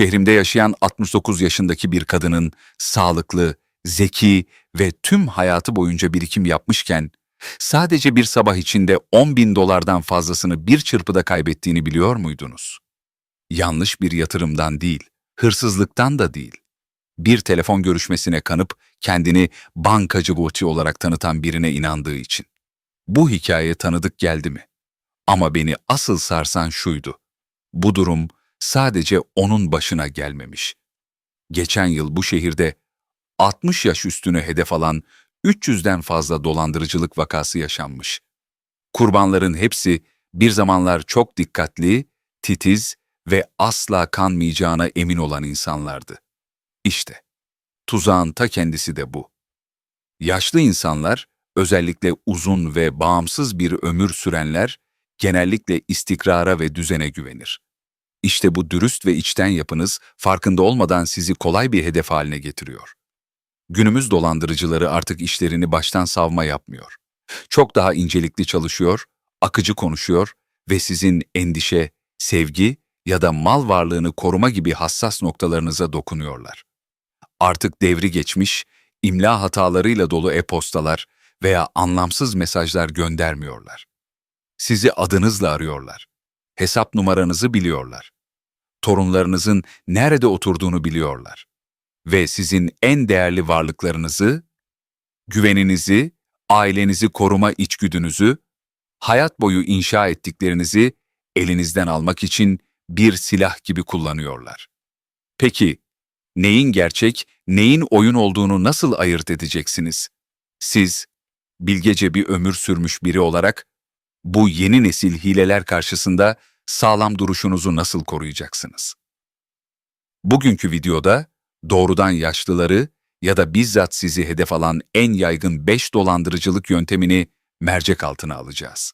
Şehrimde yaşayan 69 yaşındaki bir kadının sağlıklı, zeki ve tüm hayatı boyunca birikim yapmışken, sadece bir sabah içinde 10 bin dolardan fazlasını bir çırpıda kaybettiğini biliyor muydunuz? Yanlış bir yatırımdan değil, hırsızlıktan da değil. Bir telefon görüşmesine kanıp kendini bankacı Gucci olarak tanıtan birine inandığı için. Bu hikaye tanıdık geldi mi? Ama beni asıl sarsan şuydu. Bu durum sadece onun başına gelmemiş. Geçen yıl bu şehirde 60 yaş üstünü hedef alan 300'den fazla dolandırıcılık vakası yaşanmış. Kurbanların hepsi bir zamanlar çok dikkatli, titiz ve asla kanmayacağına emin olan insanlardı. İşte, tuzağın ta kendisi de bu. Yaşlı insanlar, özellikle uzun ve bağımsız bir ömür sürenler, genellikle istikrara ve düzene güvenir. İşte bu dürüst ve içten yapınız farkında olmadan sizi kolay bir hedef haline getiriyor. Günümüz dolandırıcıları artık işlerini baştan savma yapmıyor. Çok daha incelikli çalışıyor, akıcı konuşuyor ve sizin endişe, sevgi ya da mal varlığını koruma gibi hassas noktalarınıza dokunuyorlar. Artık devri geçmiş, imla hatalarıyla dolu e-postalar veya anlamsız mesajlar göndermiyorlar. Sizi adınızla arıyorlar. Hesap numaranızı biliyorlar. Torunlarınızın nerede oturduğunu biliyorlar. Ve sizin en değerli varlıklarınızı, güveninizi, ailenizi koruma içgüdünüzü, hayat boyu inşa ettiklerinizi elinizden almak için bir silah gibi kullanıyorlar. Peki, neyin gerçek, neyin oyun olduğunu nasıl ayırt edeceksiniz? Siz, bilgece bir ömür sürmüş biri olarak, bu yeni nesil hileler karşısında sağlam duruşunuzu nasıl koruyacaksınız? Bugünkü videoda doğrudan yaşlıları ya da bizzat sizi hedef alan en yaygın 5 dolandırıcılık yöntemini mercek altına alacağız.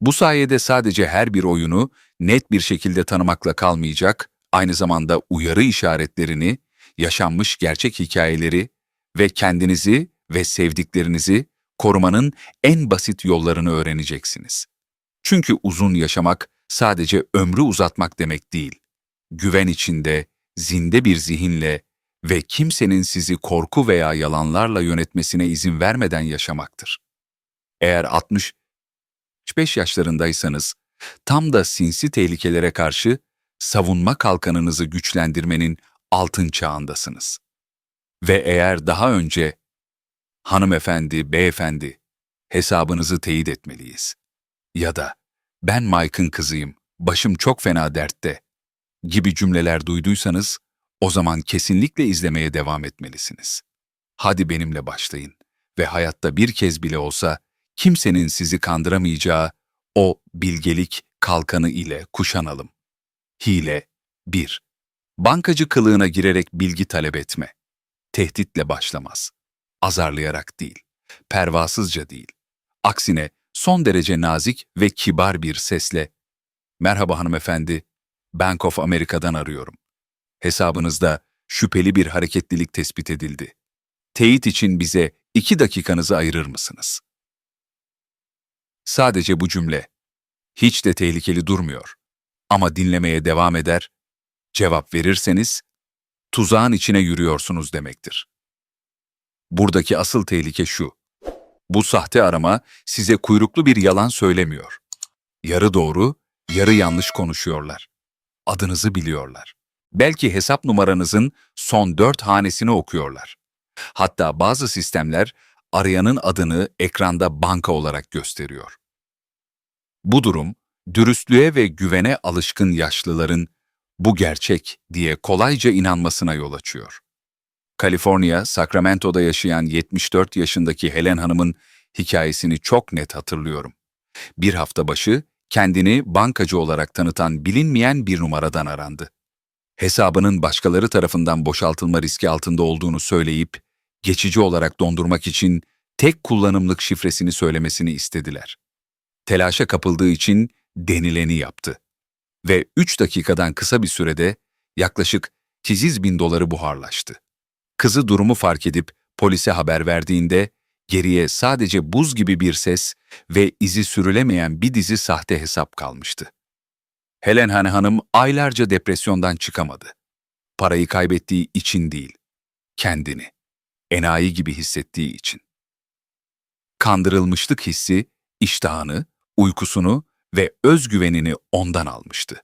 Bu sayede sadece her bir oyunu net bir şekilde tanımakla kalmayacak, aynı zamanda uyarı işaretlerini, yaşanmış gerçek hikayeleri ve kendinizi ve sevdiklerinizi korumanın en basit yollarını öğreneceksiniz. Çünkü uzun yaşamak sadece ömrü uzatmak demek değil. Güven içinde, zinde bir zihinle ve kimsenin sizi korku veya yalanlarla yönetmesine izin vermeden yaşamaktır. Eğer 65 yaşlarındaysanız, tam da sinsi tehlikelere karşı savunma kalkanınızı güçlendirmenin altın çağındasınız. Ve eğer daha önce hanımefendi, beyefendi, hesabınızı teyit etmeliyiz. Ya da ben Mike'ın kızıyım, başım çok fena dertte gibi cümleler duyduysanız o zaman kesinlikle izlemeye devam etmelisiniz. Hadi benimle başlayın ve hayatta bir kez bile olsa kimsenin sizi kandıramayacağı o bilgelik kalkanı ile kuşanalım. Hile 1. Bankacı kılığına girerek bilgi talep etme. Tehditle başlamaz. Azarlayarak değil, pervasızca değil. Aksine son derece nazik ve kibar bir sesle "Merhaba hanımefendi, Bank of America'dan arıyorum. Hesabınızda şüpheli bir hareketlilik tespit edildi. Teyit için bize iki dakikanızı ayırır mısınız?" Sadece bu cümle hiç de tehlikeli durmuyor. Ama dinlemeye devam eder, cevap verirseniz tuzağın içine yürüyorsunuz demektir. Buradaki asıl tehlike şu. Bu sahte arama size kuyruklu bir yalan söylemiyor. Yarı doğru, yarı yanlış konuşuyorlar. Adınızı biliyorlar. Belki hesap numaranızın son dört hanesini okuyorlar. Hatta bazı sistemler arayanın adını ekranda banka olarak gösteriyor. Bu durum, dürüstlüğe ve güvene alışkın yaşlıların bu gerçek diye kolayca inanmasına yol açıyor. Kaliforniya, Sacramento'da yaşayan 74 yaşındaki Helen Hanım'ın hikayesini çok net hatırlıyorum. Bir hafta başı kendini bankacı olarak tanıtan bilinmeyen bir numaradan arandı. Hesabının başkaları tarafından boşaltılma riski altında olduğunu söyleyip, geçici olarak dondurmak için tek kullanımlık şifresini söylemesini istediler. Telaşa kapıldığı için denileni yaptı. Ve 3 dakikadan kısa bir sürede yaklaşık 8 bin doları buharlaştı. Kızı durumu fark edip polise haber verdiğinde geriye sadece buz gibi bir ses ve izi sürülemeyen bir dizi sahte hesap kalmıştı. Helen Hane Hanım aylarca depresyondan çıkamadı. Parayı kaybettiği için değil, kendini, enayi gibi hissettiği için. Kandırılmışlık hissi, iştahını, uykusunu ve özgüvenini ondan almıştı.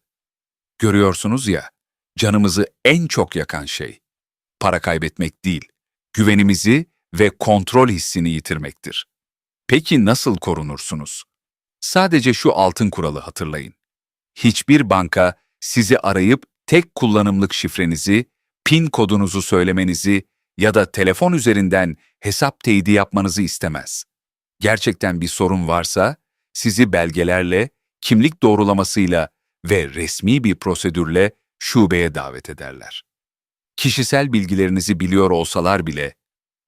Görüyorsunuz ya, canımızı en çok yakan şey, para kaybetmek değil, güvenimizi ve kontrol hissini yitirmektir. Peki nasıl korunursunuz? Sadece şu altın kuralı hatırlayın. Hiçbir banka sizi arayıp tek kullanımlık şifrenizi, PIN kodunuzu söylemenizi ya da telefon üzerinden hesap teyidi yapmanızı istemez. Gerçekten bir sorun varsa sizi belgelerle, kimlik doğrulamasıyla ve resmi bir prosedürle şubeye davet ederler. Kişisel bilgilerinizi biliyor olsalar bile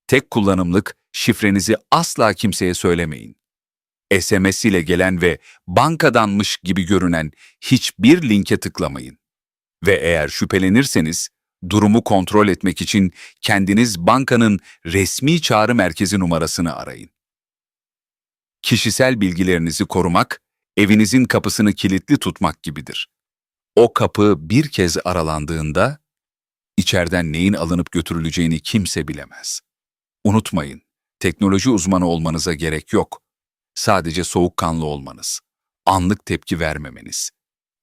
tek kullanımlık şifrenizi asla kimseye söylemeyin. SMS ile gelen ve bankadanmış gibi görünen hiçbir linke tıklamayın. Ve eğer şüphelenirseniz, durumu kontrol etmek için kendiniz bankanın resmi çağrı merkezi numarasını arayın. Kişisel bilgilerinizi korumak, evinizin kapısını kilitli tutmak gibidir. O kapı bir kez aralandığında, içeriden neyin alınıp götürüleceğini kimse bilemez. Unutmayın, teknoloji uzmanı olmanıza gerek yok. Sadece soğukkanlı olmanız, anlık tepki vermemeniz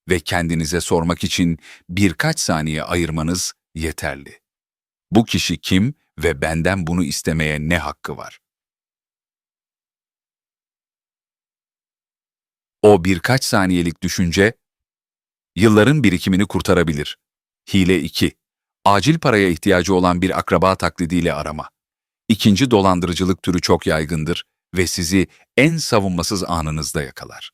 ve kendinize sormak için birkaç saniye ayırmanız yeterli. Bu kişi kim ve benden bunu istemeye ne hakkı var? O birkaç saniyelik düşünce yılların birikimini kurtarabilir. Hile 2. Acil paraya ihtiyacı olan bir akraba taklidiyle arama. İkinci dolandırıcılık türü çok yaygındır ve sizi en savunmasız anınızda yakalar.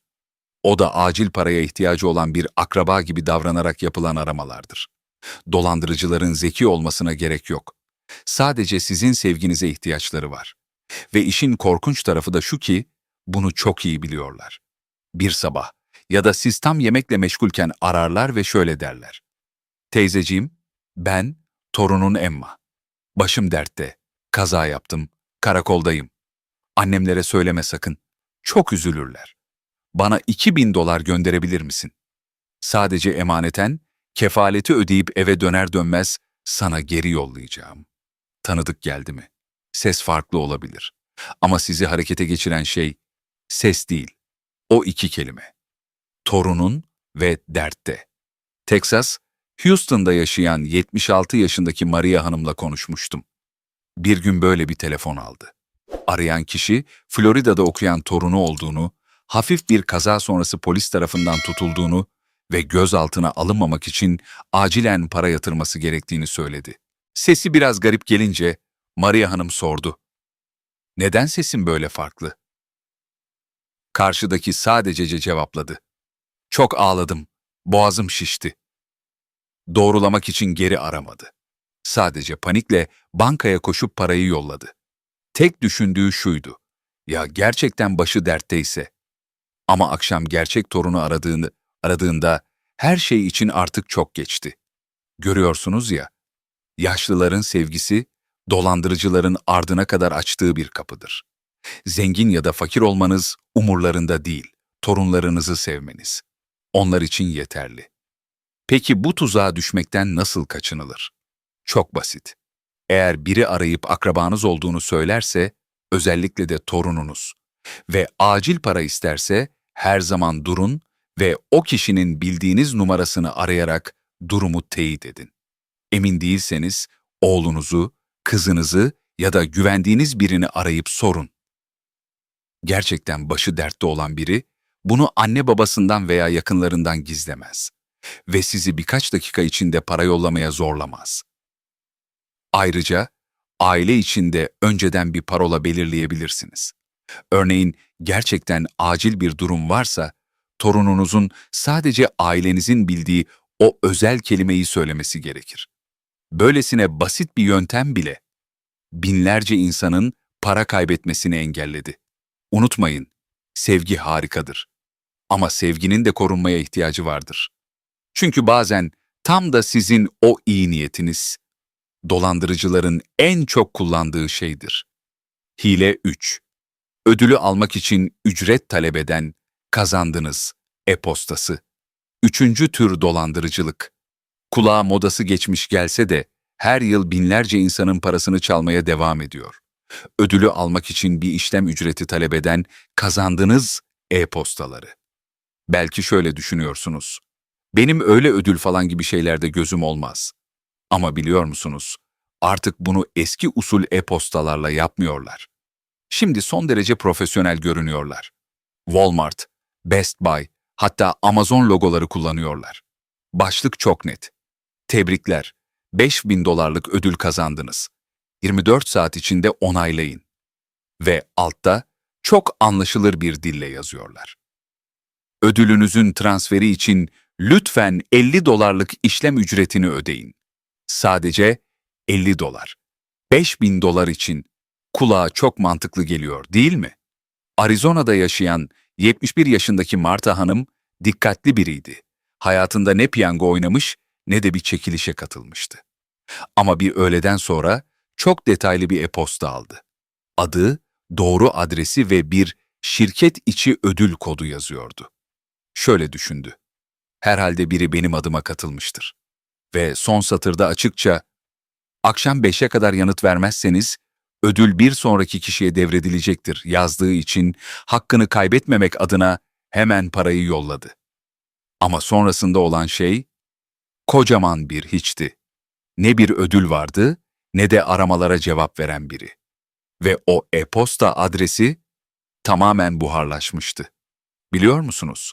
O da acil paraya ihtiyacı olan bir akraba gibi davranarak yapılan aramalardır. Dolandırıcıların zeki olmasına gerek yok. Sadece sizin sevginize ihtiyaçları var. Ve işin korkunç tarafı da şu ki, bunu çok iyi biliyorlar. Bir sabah ya da siz tam yemekle meşgulken ararlar ve şöyle derler. Teyzeciğim, ben torunun Emma. Başım dertte, kaza yaptım, karakoldayım. Annemlere söyleme sakın. Çok üzülürler. Bana 2000 dolar gönderebilir misin? Sadece emaneten, kefaleti ödeyip eve döner dönmez sana geri yollayacağım. Tanıdık geldi mi? Ses farklı olabilir. Ama sizi harekete geçiren şey ses değil. O iki kelime. Torunun ve dertte. Texas, Houston'da yaşayan 76 yaşındaki Maria Hanım'la konuşmuştum. Bir gün böyle bir telefon aldı. Arayan kişi Florida'da okuyan torunu olduğunu, hafif bir kaza sonrası polis tarafından tutulduğunu ve gözaltına alınmamak için acilen para yatırması gerektiğini söyledi. Sesi biraz garip gelince Maria Hanım sordu. Neden sesin böyle farklı? Karşıdaki sadece cevapladı. Çok ağladım, boğazım şişti. Doğrulamak için geri aramadı. Sadece panikle bankaya koşup parayı yolladı. Tek düşündüğü şuydu. Ya gerçekten başı dertteyse. Ama akşam gerçek torunu aradığını, aradığında her şey için artık çok geçti. Görüyorsunuz ya, yaşlıların sevgisi, dolandırıcıların ardına kadar açtığı bir kapıdır. Zengin ya da fakir olmanız umurlarında değil, torunlarınızı sevmeniz. Onlar için yeterli. Peki bu tuzağa düşmekten nasıl kaçınılır? Çok basit. Eğer biri arayıp akrabanız olduğunu söylerse, özellikle de torununuz ve acil para isterse her zaman durun ve o kişinin bildiğiniz numarasını arayarak durumu teyit edin. Emin değilseniz oğlunuzu, kızınızı ya da güvendiğiniz birini arayıp sorun. Gerçekten başı dertte olan biri bunu anne babasından veya yakınlarından gizlemez ve sizi birkaç dakika içinde para yollamaya zorlamaz. Ayrıca aile içinde önceden bir parola belirleyebilirsiniz. Örneğin gerçekten acil bir durum varsa torununuzun sadece ailenizin bildiği o özel kelimeyi söylemesi gerekir. Böylesine basit bir yöntem bile binlerce insanın para kaybetmesini engelledi. Unutmayın, sevgi harikadır. Ama sevginin de korunmaya ihtiyacı vardır. Çünkü bazen tam da sizin o iyi niyetiniz, dolandırıcıların en çok kullandığı şeydir. Hile 3. Ödülü almak için ücret talep eden, kazandınız, e-postası. Üçüncü tür dolandırıcılık. Kulağa modası geçmiş gelse de her yıl binlerce insanın parasını çalmaya devam ediyor. Ödülü almak için bir işlem ücreti talep eden kazandınız e-postaları. Belki şöyle düşünüyorsunuz. Benim öyle ödül falan gibi şeylerde gözüm olmaz. Ama biliyor musunuz? Artık bunu eski usul e-postalarla yapmıyorlar. Şimdi son derece profesyonel görünüyorlar. Walmart, Best Buy, hatta Amazon logoları kullanıyorlar. Başlık çok net. Tebrikler, 5000 dolarlık ödül kazandınız. 24 saat içinde onaylayın. Ve altta çok anlaşılır bir dille yazıyorlar. Ödülünüzün transferi için lütfen 50 dolarlık işlem ücretini ödeyin. Sadece 50 dolar. 5000 dolar için kulağa çok mantıklı geliyor değil mi? Arizona'da yaşayan 71 yaşındaki Marta Hanım dikkatli biriydi. Hayatında ne piyango oynamış ne de bir çekilişe katılmıştı. Ama bir öğleden sonra çok detaylı bir e-posta aldı. Adı, doğru adresi ve bir şirket içi ödül kodu yazıyordu. Şöyle düşündü. Herhalde biri benim adıma katılmıştır. Ve son satırda açıkça, akşam 5'e kadar yanıt vermezseniz ödül bir sonraki kişiye devredilecektir yazdığı için hakkını kaybetmemek adına hemen parayı yolladı. Ama sonrasında olan şey kocaman bir hiçti. Ne bir ödül vardı ne de aramalara cevap veren biri. Ve o e-posta adresi tamamen buharlaşmıştı. Biliyor musunuz?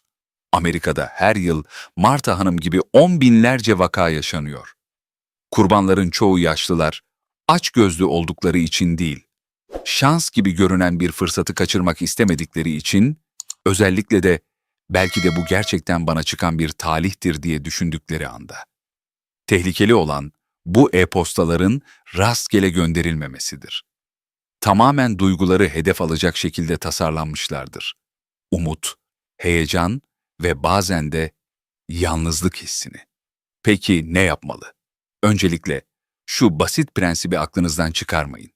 Amerika'da her yıl Marta Hanım gibi on binlerce vaka yaşanıyor. Kurbanların çoğu yaşlılar, aç gözlü oldukları için değil, şans gibi görünen bir fırsatı kaçırmak istemedikleri için, özellikle de belki de bu gerçekten bana çıkan bir talihtir diye düşündükleri anda. Tehlikeli olan bu e-postaların rastgele gönderilmemesidir. Tamamen duyguları hedef alacak şekilde tasarlanmışlardır. Umut, heyecan ve bazen de yalnızlık hissini. Peki ne yapmalı? Öncelikle şu basit prensibi aklınızdan çıkarmayın.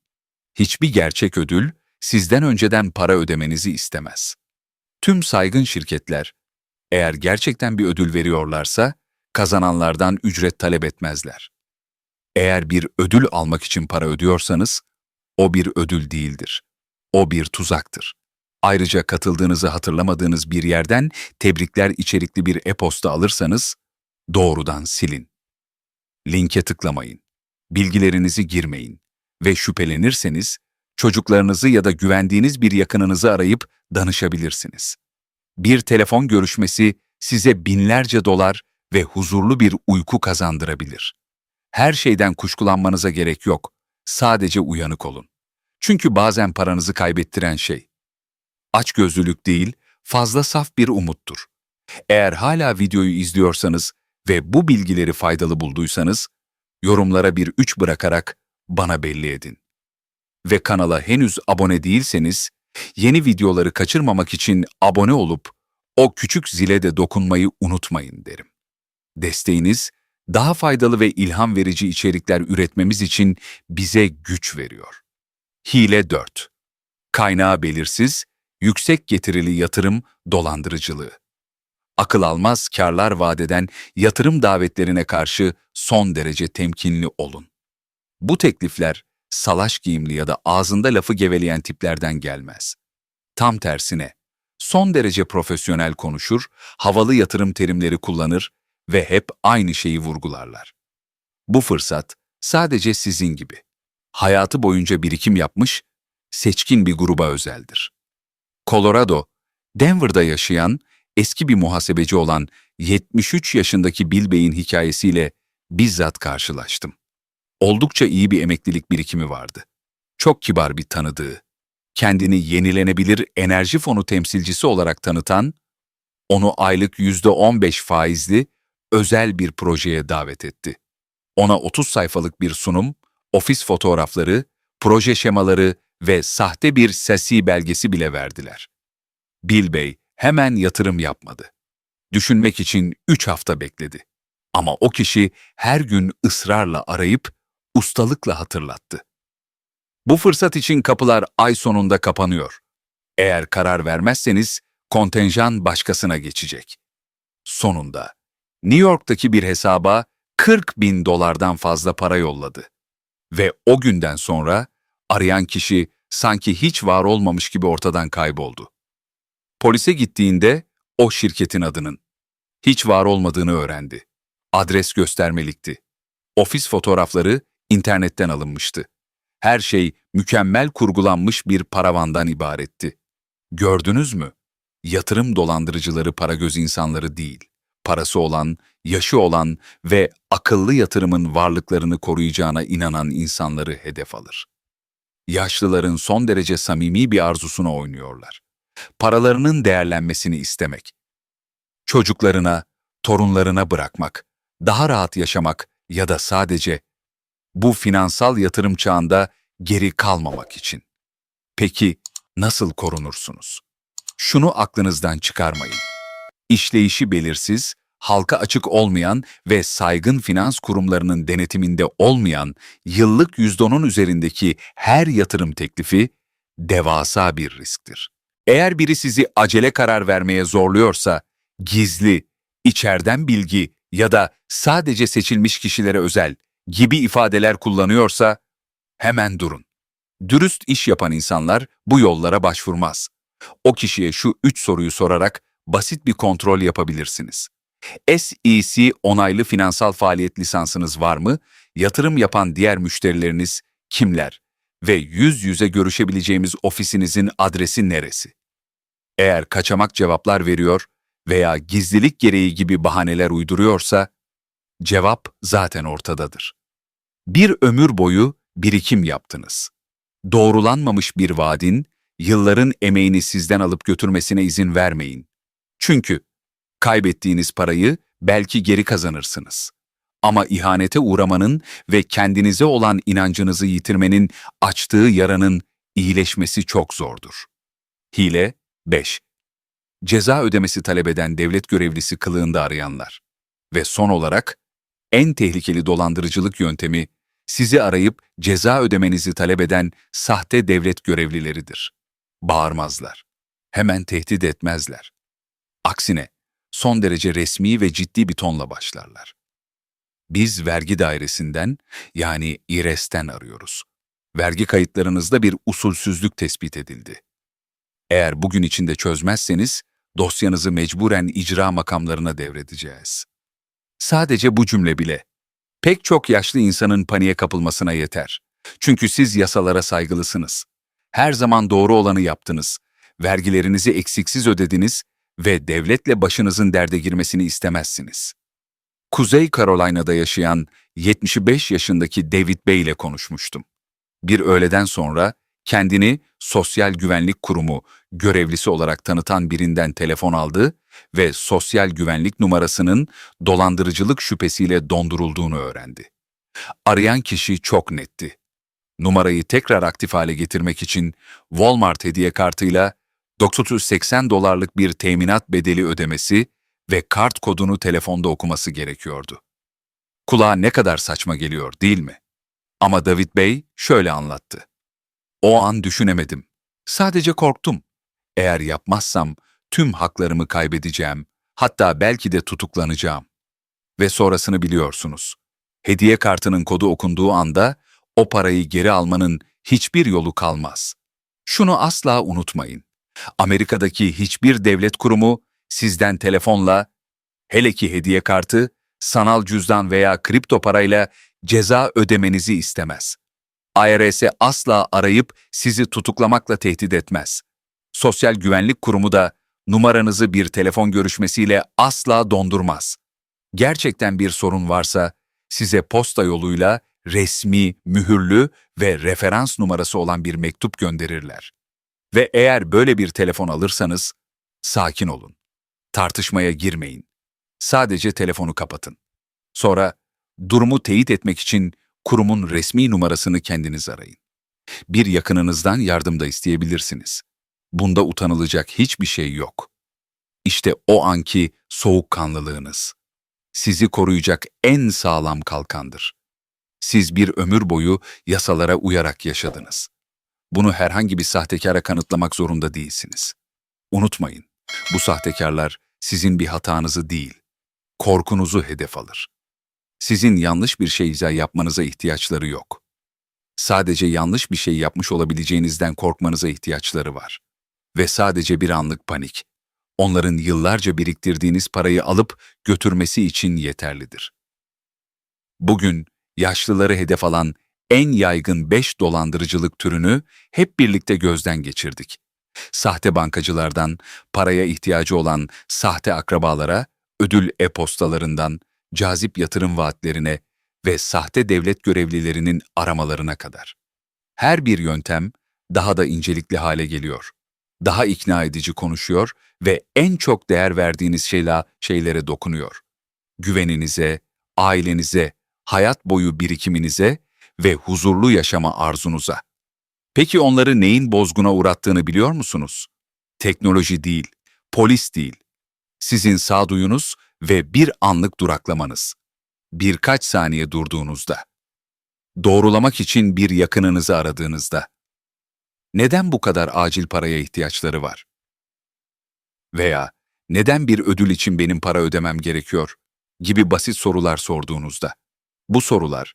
Hiçbir gerçek ödül sizden önceden para ödemenizi istemez. Tüm saygın şirketler eğer gerçekten bir ödül veriyorlarsa kazananlardan ücret talep etmezler. Eğer bir ödül almak için para ödüyorsanız o bir ödül değildir. O bir tuzaktır. Ayrıca katıldığınızı hatırlamadığınız bir yerden tebrikler içerikli bir e-posta alırsanız doğrudan silin. Linke tıklamayın. Bilgilerinizi girmeyin ve şüphelenirseniz çocuklarınızı ya da güvendiğiniz bir yakınınızı arayıp danışabilirsiniz. Bir telefon görüşmesi size binlerce dolar ve huzurlu bir uyku kazandırabilir. Her şeyden kuşkulanmanıza gerek yok. Sadece uyanık olun. Çünkü bazen paranızı kaybettiren şey açgözlülük değil, fazla saf bir umuttur. Eğer hala videoyu izliyorsanız ve bu bilgileri faydalı bulduysanız, yorumlara bir 3 bırakarak bana belli edin. Ve kanala henüz abone değilseniz, yeni videoları kaçırmamak için abone olup o küçük zile de dokunmayı unutmayın derim. Desteğiniz, daha faydalı ve ilham verici içerikler üretmemiz için bize güç veriyor. Hile 4. Kaynağı belirsiz, yüksek getirili yatırım dolandırıcılığı. Akıl almaz karlar vadeden yatırım davetlerine karşı son derece temkinli olun. Bu teklifler salaş giyimli ya da ağzında lafı geveleyen tiplerden gelmez. Tam tersine, son derece profesyonel konuşur, havalı yatırım terimleri kullanır ve hep aynı şeyi vurgularlar. Bu fırsat sadece sizin gibi, hayatı boyunca birikim yapmış, seçkin bir gruba özeldir. Colorado, Denver'da yaşayan, eski bir muhasebeci olan 73 yaşındaki Bill Bey'in hikayesiyle bizzat karşılaştım. Oldukça iyi bir emeklilik birikimi vardı. Çok kibar bir tanıdığı, kendini yenilenebilir enerji fonu temsilcisi olarak tanıtan, onu aylık %15 faizli özel bir projeye davet etti. Ona 30 sayfalık bir sunum, ofis fotoğrafları, proje şemaları ve sahte bir sesi belgesi bile verdiler. Bill Bey hemen yatırım yapmadı. Düşünmek için üç hafta bekledi. Ama o kişi her gün ısrarla arayıp ustalıkla hatırlattı. Bu fırsat için kapılar ay sonunda kapanıyor. Eğer karar vermezseniz kontenjan başkasına geçecek. Sonunda New York'taki bir hesaba 40 bin dolardan fazla para yolladı. Ve o günden sonra arayan kişi sanki hiç var olmamış gibi ortadan kayboldu. Polise gittiğinde o şirketin adının hiç var olmadığını öğrendi. Adres göstermelikti. Ofis fotoğrafları internetten alınmıştı. Her şey mükemmel kurgulanmış bir paravandan ibaretti. Gördünüz mü? Yatırım dolandırıcıları para göz insanları değil. Parası olan, yaşı olan ve akıllı yatırımın varlıklarını koruyacağına inanan insanları hedef alır. Yaşlıların son derece samimi bir arzusuna oynuyorlar. Paralarının değerlenmesini istemek. Çocuklarına, torunlarına bırakmak, daha rahat yaşamak ya da sadece bu finansal yatırım çağında geri kalmamak için. Peki nasıl korunursunuz? Şunu aklınızdan çıkarmayın. İşleyişi belirsiz, halka açık olmayan ve saygın finans kurumlarının denetiminde olmayan yıllık %10'un üzerindeki her yatırım teklifi devasa bir risktir. Eğer biri sizi acele karar vermeye zorluyorsa, gizli, içerden bilgi ya da sadece seçilmiş kişilere özel gibi ifadeler kullanıyorsa hemen durun. Dürüst iş yapan insanlar bu yollara başvurmaz. O kişiye şu üç soruyu sorarak basit bir kontrol yapabilirsiniz. SEC onaylı finansal faaliyet lisansınız var mı? Yatırım yapan diğer müşterileriniz kimler? Ve yüz yüze görüşebileceğimiz ofisinizin adresi neresi? Eğer kaçamak cevaplar veriyor veya gizlilik gereği gibi bahaneler uyduruyorsa, cevap zaten ortadadır. Bir ömür boyu birikim yaptınız. Doğrulanmamış bir vaadin, yılların emeğini sizden alıp götürmesine izin vermeyin. Çünkü kaybettiğiniz parayı belki geri kazanırsınız. Ama ihanete uğramanın ve kendinize olan inancınızı yitirmenin açtığı yaranın iyileşmesi çok zordur. Hile 5. Ceza ödemesi talep eden devlet görevlisi kılığında arayanlar. Ve son olarak, en tehlikeli dolandırıcılık yöntemi, sizi arayıp ceza ödemenizi talep eden sahte devlet görevlileridir. Bağırmazlar. Hemen tehdit etmezler. Aksine, son derece resmi ve ciddi bir tonla başlarlar. Biz vergi dairesinden, yani İRES'ten arıyoruz. Vergi kayıtlarınızda bir usulsüzlük tespit edildi. Eğer bugün içinde çözmezseniz, dosyanızı mecburen icra makamlarına devredeceğiz. Sadece bu cümle bile, pek çok yaşlı insanın paniğe kapılmasına yeter. Çünkü siz yasalara saygılısınız. Her zaman doğru olanı yaptınız. Vergilerinizi eksiksiz ödediniz ve devletle başınızın derde girmesini istemezsiniz. Kuzey Carolina'da yaşayan 75 yaşındaki David Bey ile konuşmuştum. Bir öğleden sonra kendini Sosyal Güvenlik Kurumu görevlisi olarak tanıtan birinden telefon aldı ve sosyal güvenlik numarasının dolandırıcılık şüphesiyle dondurulduğunu öğrendi. Arayan kişi çok netti. Numarayı tekrar aktif hale getirmek için Walmart hediye kartıyla 980 dolarlık bir teminat bedeli ödemesi ve kart kodunu telefonda okuması gerekiyordu. Kulağa ne kadar saçma geliyor değil mi? Ama David Bey şöyle anlattı. O an düşünemedim. Sadece korktum. Eğer yapmazsam tüm haklarımı kaybedeceğim, hatta belki de tutuklanacağım. Ve sonrasını biliyorsunuz. Hediye kartının kodu okunduğu anda o parayı geri almanın hiçbir yolu kalmaz. Şunu asla unutmayın. Amerika'daki hiçbir devlet kurumu sizden telefonla, hele ki hediye kartı, sanal cüzdan veya kripto parayla ceza ödemenizi istemez. IRS'e asla arayıp sizi tutuklamakla tehdit etmez. Sosyal Güvenlik Kurumu da numaranızı bir telefon görüşmesiyle asla dondurmaz. Gerçekten bir sorun varsa size posta yoluyla resmi, mühürlü ve referans numarası olan bir mektup gönderirler. Ve eğer böyle bir telefon alırsanız, sakin olun. Tartışmaya girmeyin. Sadece telefonu kapatın. Sonra durumu teyit etmek için kurumun resmi numarasını kendiniz arayın. Bir yakınınızdan yardım da isteyebilirsiniz. Bunda utanılacak hiçbir şey yok. İşte o anki soğukkanlılığınız. Sizi koruyacak en sağlam kalkandır. Siz bir ömür boyu yasalara uyarak yaşadınız. Bunu herhangi bir sahtekara kanıtlamak zorunda değilsiniz. Unutmayın, bu sahtekarlar sizin bir hatanızı değil, korkunuzu hedef alır. Sizin yanlış bir şey yapmanıza ihtiyaçları yok. Sadece yanlış bir şey yapmış olabileceğinizden korkmanıza ihtiyaçları var. Ve sadece bir anlık panik. Onların yıllarca biriktirdiğiniz parayı alıp götürmesi için yeterlidir. Bugün yaşlıları hedef alan en yaygın 5 dolandırıcılık türünü hep birlikte gözden geçirdik. Sahte bankacılardan, paraya ihtiyacı olan sahte akrabalara, ödül e-postalarından, cazip yatırım vaatlerine ve sahte devlet görevlilerinin aramalarına kadar. Her bir yöntem daha da incelikli hale geliyor. Daha ikna edici konuşuyor ve en çok değer verdiğiniz şeyla şeylere dokunuyor. Güveninize, ailenize, hayat boyu birikiminize ve huzurlu yaşama arzunuza. Peki onları neyin bozguna uğrattığını biliyor musunuz? Teknoloji değil, polis değil. Sizin sağduyunuz ve bir anlık duraklamanız. Birkaç saniye durduğunuzda. Doğrulamak için bir yakınınızı aradığınızda. Neden bu kadar acil paraya ihtiyaçları var? Veya neden bir ödül için benim para ödemem gerekiyor? gibi basit sorular sorduğunuzda. Bu sorular,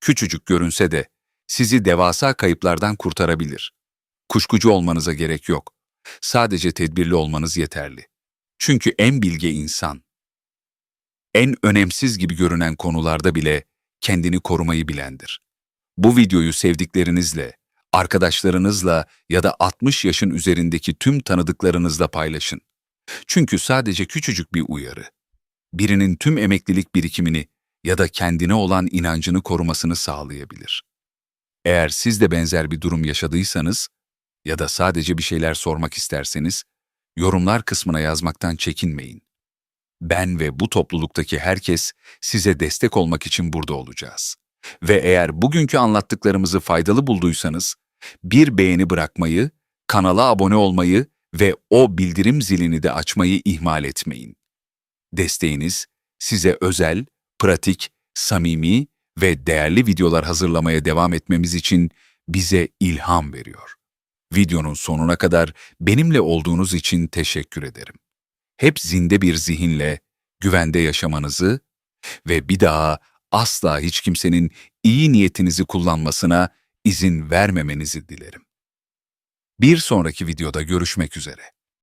küçücük görünse de sizi devasa kayıplardan kurtarabilir. Kuşkucu olmanıza gerek yok. Sadece tedbirli olmanız yeterli. Çünkü en bilge insan, en önemsiz gibi görünen konularda bile kendini korumayı bilendir. Bu videoyu sevdiklerinizle, arkadaşlarınızla ya da 60 yaşın üzerindeki tüm tanıdıklarınızla paylaşın. Çünkü sadece küçücük bir uyarı, birinin tüm emeklilik birikimini ya da kendine olan inancını korumasını sağlayabilir. Eğer siz de benzer bir durum yaşadıysanız ya da sadece bir şeyler sormak isterseniz, yorumlar kısmına yazmaktan çekinmeyin. Ben ve bu topluluktaki herkes size destek olmak için burada olacağız. Ve eğer bugünkü anlattıklarımızı faydalı bulduysanız, bir beğeni bırakmayı, kanala abone olmayı ve o bildirim zilini de açmayı ihmal etmeyin. Desteğiniz size özel, pratik, samimi ve değerli videolar hazırlamaya devam etmemiz için bize ilham veriyor. Videonun sonuna kadar benimle olduğunuz için teşekkür ederim. Hep zinde bir zihinle, güvende yaşamanızı ve bir daha asla hiç kimsenin iyi niyetinizi kullanmasına izin vermemenizi dilerim. Bir sonraki videoda görüşmek üzere.